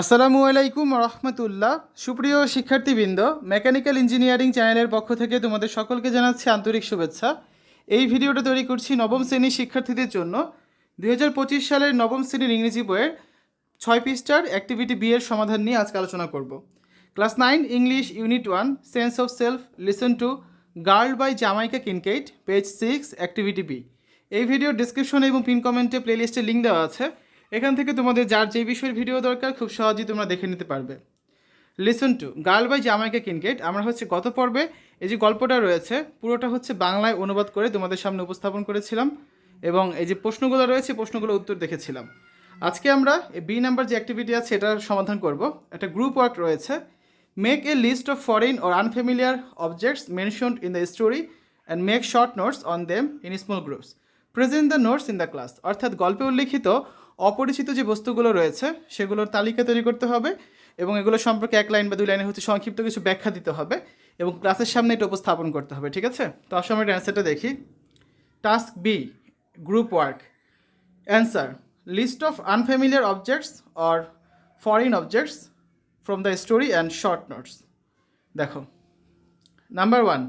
আসসালামু আলাইকুম রহমতুল্লাহ। সুপ্রিয় শিক্ষার্থীবৃন্দ, মেকানিক্যাল ইঞ্জিনিয়ারিং চ্যানেলের পক্ষ থেকে তোমাদের সকলকে জানাচ্ছি আন্তরিক শুভেচ্ছা। এই ভিডিওটা তৈরি করছি নবম শ্রেণির শিক্ষার্থীদের জন্য। দু হাজার পঁচিশ সালের নবম শ্রেণির ইংরেজি বইয়ের ছয় পৃষ্ঠার অ্যাক্টিভিটি বি এর সমাধান নিয়ে আজকে আলোচনা করব। Class nine, English, unit one, sense of self, listen to, girl by Jamaica Kincaid, page six activity B এই ভিডিও ডিসক্রিপশনে এবং পিন কমেন্টে প্লেলিস্টে লিঙ্ক দেওয়া আছে। এখান থেকে তোমাদের যার যে বিষয়ের ভিডিও দরকার, খুব সহজেই তোমরা দেখে নিতে পারবে। Listen to girl by Jamaica Kincaid আমরা হচ্ছে গত পর্বে এই যে গল্পটা রয়েছে, পুরোটা হচ্ছে বাংলায় অনুবাদ করে তোমাদের সামনে উপস্থাপন করেছিলাম এবং এই যে প্রশ্নগুলো রয়েছে, প্রশ্নগুলো উত্তর দেখেছিলাম। আজকে আমরা বি নাম্বার যে অ্যাক্টিভিটি আছে, এটার সমাধান করব। একটা গ্রুপ ওয়ার্ক রয়েছে। Make a list of foreign or unfamiliar objects mentioned in the story and make short notes on them in small groups present the notes in the class অর্থাৎ গল্পে উল্লিখিত অপরিচিত যে বস্তুগুলো রয়েছে, সেগুলোর তালিকা তৈরি করতে হবে এবং এগুলো সম্পর্কে এক লাইন বা দুই লাইনে হচ্ছে সংক্ষিপ্ত কিছু ব্যাখ্যা দিতে হবে এবং ক্লাসের সামনে এটা উপস্থাপন করতে হবে, ঠিক আছে? তো আসলে আমরা অ্যান্সারটা দেখি। Task B group work answer list of unfamiliar objects or foreign objects from the story and short notes দেখো number one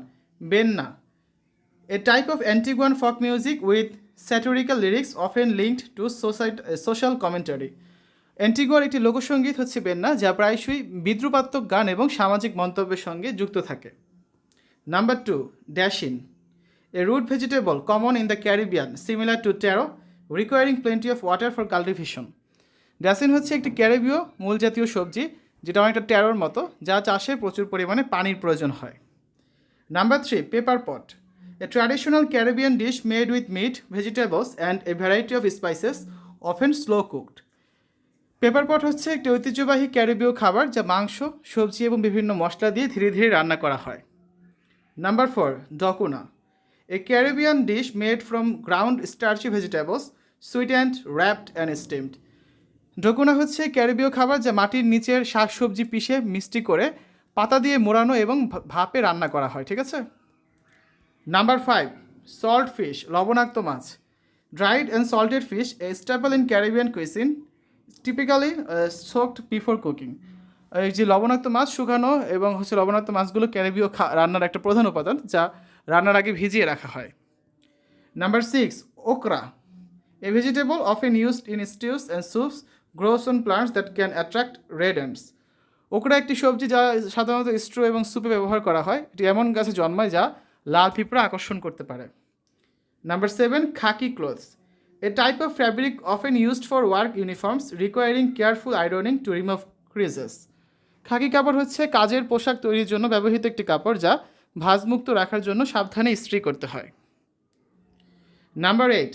benna a type of Antiguan folk music with satirical lyrics often linked to society, social commentary অ্যান্টিগুয়ার একটি লোকসঙ্গীত হচ্ছে বেন্না যা প্রায়শই বিদ্রুপাত্মক গান এবং সামাজিক মন্তব্যের সঙ্গে যুক্ত থাকে। Number two dasheen a root vegetable common in the Caribbean similar to taro requiring plenty of water for cultivation dasheen হচ্ছে একটি ক্যারিবীয় মূল জাতীয় সবজি যেটা অনেকটা ট্যারোর মতো যা চাষে প্রচুর পরিমাণে পানির প্রয়োজন হয়। Number three pepper pot A traditional Caribbean dish made with meat, vegetables, and a variety of spices, often slow cooked. Pepper pot হচ্ছে একটি ঐতিহ্যবাহী ক্যারিবীয় খাবার যা মাংস সবজি এবং বিভিন্ন মশলা দিয়ে ধীরে ধীরে রান্না করা হয়। Number four ducana a Caribbean dish made from ground starchy vegetables sweet and wrapped and steamed ducana হচ্ছে ক্যারিবীয় খাবার যা মাটির নিচের শাকসবজি পিষে মিষ্টি করে পাতা দিয়ে মোড়ানো এবং ভাপে রান্না করা হয় ঠিক আছে? নাম্বার ফাইভ সল্ট ফিশ লবণাক্ত মাছ। Dried and salted fish a staple in Caribbean cuisine typically soaked before cooking এই যে লবণাক্ত মাছ শুকানো এবং হচ্ছে লবণাক্ত মাছগুলো ক্যারিবীয় রান্নার একটা প্রধান উপাদান যা রান্নার আগে ভিজিয়ে রাখা হয়। Number six okra a vegetable often used in stews and soups grows on plants that can attract red ants okra একটি সবজি যা সাধারণত স্ট্রো এবং স্যুপে ব্যবহার করা হয়। এটি এমন গাছে জন্মায় যা লাল পিঁপড়া আকর্ষণ করতে পারে। Number seven khaki clothes a type of fabric often used for work uniforms requiring careful ironing to remove creases khaki কাপড় হচ্ছে কাজের পোশাক তৈরির জন্য ব্যবহৃত একটি কাপড় যা ভাঁজমুক্ত রাখার জন্য সাবধানে ইস্ত্রি করতে হয়। Number eight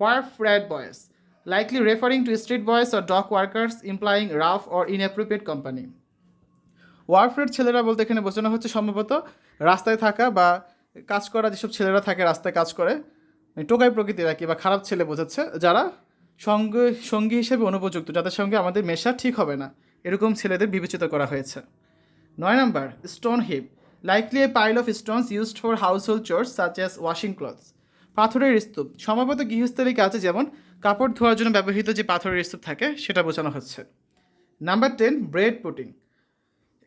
wharf rat boys likely referring to street boys or dock workers implying rough or inappropriate company ওয়ার্ফের ছেলেরা বলতে এখানে বোঝানো হচ্ছে সম্ভবত রাস্তায় থাকা বা কাজ করা, যেসব ছেলেরা থাকে, রাস্তায় কাজ করে মানে টোকাই প্রকৃতির আর কি, বা খারাপ ছেলে বোঝাচ্ছে, যারা সঙ্গে, সঙ্গী হিসেবে অনুপযুক্ত, যাদের সঙ্গে আমাদের মেশা ঠিক হবে না, এরকম ছেলেদের বিবেচিত করা হয়েছে। নয় number stone heap likely a pile of stones used for household chores such as washing clothes পাথরের স্তূপ, সম্ভবত গৃহস্থলী কাজে যেমন কাপড় ধোয়ার জন্য ব্যবহৃত যে পাথরের স্তূপ থাকে, সেটা বোঝানো হচ্ছে। Number ten bread pudding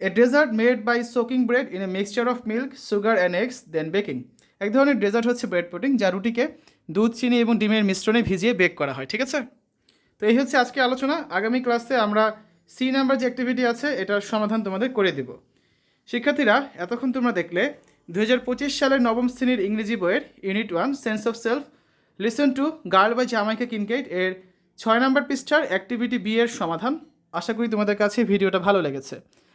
a dessert made by soaking bread in a mixture of milk sugar and eggs then baking এক ধরনের ডেজার্ট হচ্ছে ব্রেড পুডিং যা রুটিকে দুধ, চিনি এবং ডিমের মিশ্রণে ভিজিয়ে বেক করা হয়, ঠিক আছে? তো এই হচ্ছে আজকে আলোচনা। আগামী ক্লাসে আমরা সি নাম্বার যে অ্যাক্টিভিটি আছে, এটার সমাধান তোমাদের করে দেব। শিক্ষার্থীরা, এতক্ষণ তোমরা দেখলে দু হাজার পঁচিশ সালের নবম শ্রেণির ইংরেজি বইয়ের unit one sense of self listen to girl by Jamaica Kincaid এর ছয় নম্বর পৃষ্ঠার অ্যাক্টিভিটি বি এর সমাধান। আশা করি তোমাদের কাছে ভিডিওটা ভালো লেগেছে।